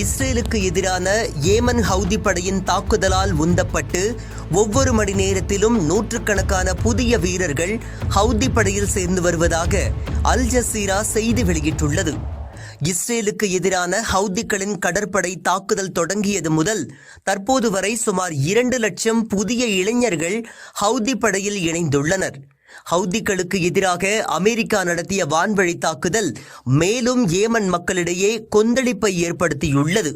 இஸ்ரேலுக்கு எதிரான Yemen Houthi படையின் தாக்குதலால் உந்தப்பட்டு ஒவ்வொரு மணி நேரத்திலும் நூற்றுக்கணக்கான புதிய வீரர்கள் ஹவுதி படையில் சேர்ந்து வருவதாக அல் ஜசீரா செய்தி வெளியிட்டுள்ளது. இஸ்ரேலுக்கு எதிரான ஹவுதிகளின் கடற்படை தாக்குதல் தொடங்கியது முதல் தற்போது வரை சுமார் இரண்டு லட்சம் புதிய இளைஞர்கள் ஹவுதி படையில் இணைந்துள்ளனர். ஹவுதிகளுக்கு எதிராக அமெரிக்கா நடத்திய வான்வழி தாக்குதல் மேலும் ஏமன் மக்களிடையே கொந்தளிப்பை ஏற்படுத்தியுள்ளது.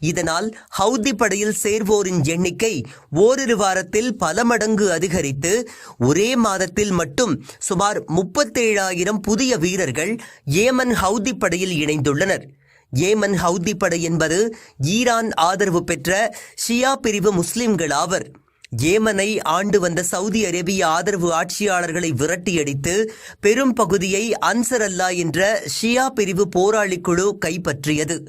இதனால் ஹவுதி படையில் சேர்வோரின் எண்ணிக்கை ஓரிரு வாரத்தில் பல மடங்கு அதிகரித்து ஒரே மாதத்தில் மட்டும் சுமார் முப்பத்தேழாயிரம் புதிய வீரர்கள் ஏமன் ஹவுதி படையில் இணைந்துள்ளனர். ஏமன் ஹவுதி படை என்பது ஈரான் ஆதரவு பெற்ற ஷியா பிரிவு முஸ்லிம்கள் ஆவர். ஏமனை ஆண்டு வந்த சவுதி அரேபிய ஆதரவு ஆட்சியாளர்களை விரட்டியடித்து பெரும் பகுதியை அன்சர் அல்லா என்ற ஷியா பிரிவு போராளி குழு கைப்பற்றியது.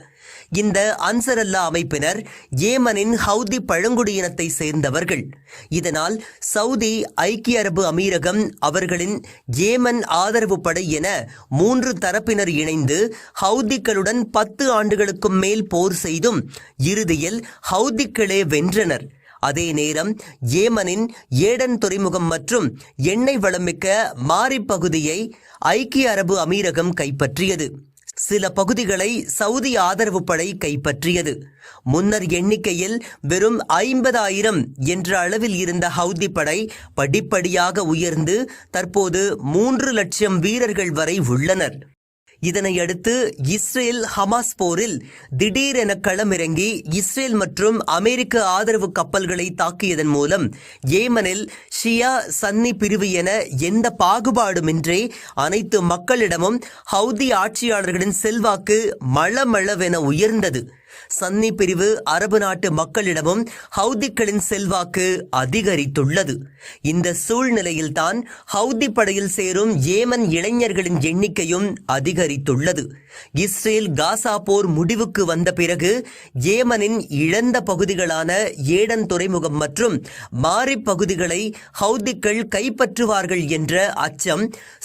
இந்த அன்சர் அல்லா அமைப்பினர் ஏமனின் ஹவுதி பழங்குடியினத்தை சேர்ந்தவர்கள். இதனால் சவுதி ஐக்கிய அரபு அமீரகம் அவர்களின் ஏமன் ஆதரவு படை என மூன்று தரப்பினர் இணைந்து ஹவுதிக்களுடன் பத்து ஆண்டுகளுக்கும் மேல் போர் செய்தும் இறுதியில் ஹவுதிக்களே வென்றனர். அதே நேரம் ஏமனின் ஏடன் துறைமுகம் மற்றும் எண்ணெய் வளமிக்க மாரி பகுதியை ஐக்கிய அரபு அமீரகம் கைப்பற்றியது. சில பகுதிகளை சவுதி ஆதரவு படை கைப்பற்றியது. முன்னர் எண்ணிக்கையில் வெறும் ஐம்பதாயிரம் என்ற அளவில் இருந்த ஹவுதி படை படிப்படியாக உயர்ந்து தற்போது மூன்று லட்சம் வீரர்கள் வரை உள்ளனர். இதனையடுத்து இஸ்ரேல் ஹமாஸ் போரில் திடீரென களமிறங்கி இஸ்ரேல் மற்றும் அமெரிக்க ஆதரவு கப்பல்களை தாக்கியதன் மூலம் ஏமனில் ஷியா சன்னி பிரிவு என எந்த பாகுபாடுமின்றி அனைத்து மக்களிடமும் ஹவுதி ஆட்சியாளர்களின் செல்வாக்கு மளமளவென உயர்ந்தது. சன்னி பிரிவு அரபு நாட்டு மக்களிடமும் ஹவுதிக்களின் செல்வாக்கு அதிகரித்துள்ளது. இந்த சூழ்நிலையில்தான் ஹவுதி படையில் சேரும் ஏமன் இளைஞர்களின் எண்ணிக்கையும் அதிகரித்துள்ளது. இஸ்ரேல் காசா போர் முடிவுக்கு வந்த பிறகு ஏமனின் இழந்த பகுதிகளான ஏடன் துறைமுகம் மற்றும் மாரி பகுதிகளை ஹவுதிக்கள் கைப்பற்றுவார்கள் என்ற அச்சம்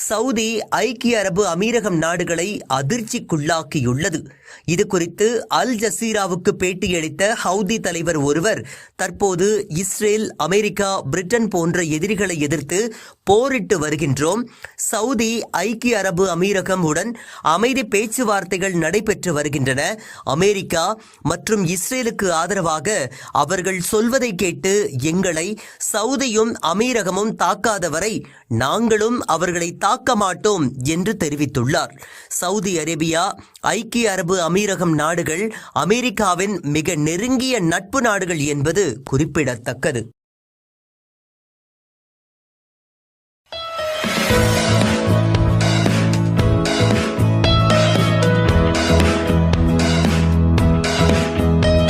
சவுதி ஐக்கிய அரபு அமீரகம் நாடுகளை அதிர்ச்சிக்குள்ளாக்கியுள்ளது. இது குறித்து அல் ஜஸ் ஜசீராவுக்கு பேட்டியளித்த ஹவுதி தலைவர் ஒருவர் தற்போது இஸ்ரேல் அமெரிக்கா பிரிட்டன் போன்ற எதிரிகளை எதிர்த்து போரிட்டு வருகின்றோம். சவுதி ஐக்கிய அரபு அமீரகம் உடன் அமைதி பேச்சுவார்த்தைகள் நடைபெற்று வருகின்றன. அமெரிக்கா மற்றும் இஸ்ரேலுக்கு ஆதரவாக அவர்கள் சொல்வதை கேட்டு எங்களை சவுதியும் அமீரகமும் தாக்காதவரை நாங்களும் அவர்களை தாக்க மாட்டோம் என்று தெரிவித்துள்ளார். சவுதி அரேபியா ஐக்கிய அரபு அமீரகம் நாடுகள் அமெரிக்காவின் மிக நெருங்கிய நட்பு நாடுகள் என்பது குறிப்பிடத்தக்கது.